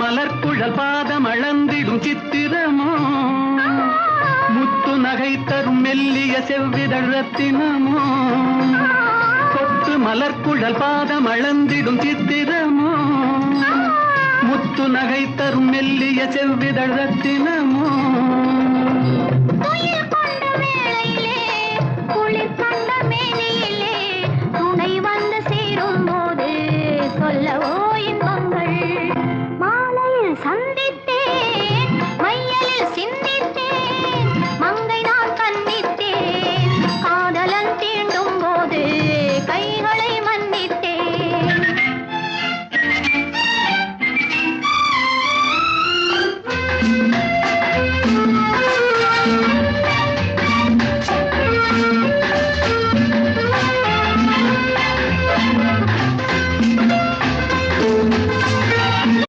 மலர்குழல் பாதம் அளந்திடும் சித்திரமோ? முத்து நகை தரும் மெல்லிய செவ்விதழத்தினமோ கொத்து மலர்குழல் பாதம் அளந்திடும் சித்திரமோ? முத்து நகை தரும் மெல்லிய செவ்விதழத்தினமோ சந்தித்தேன்.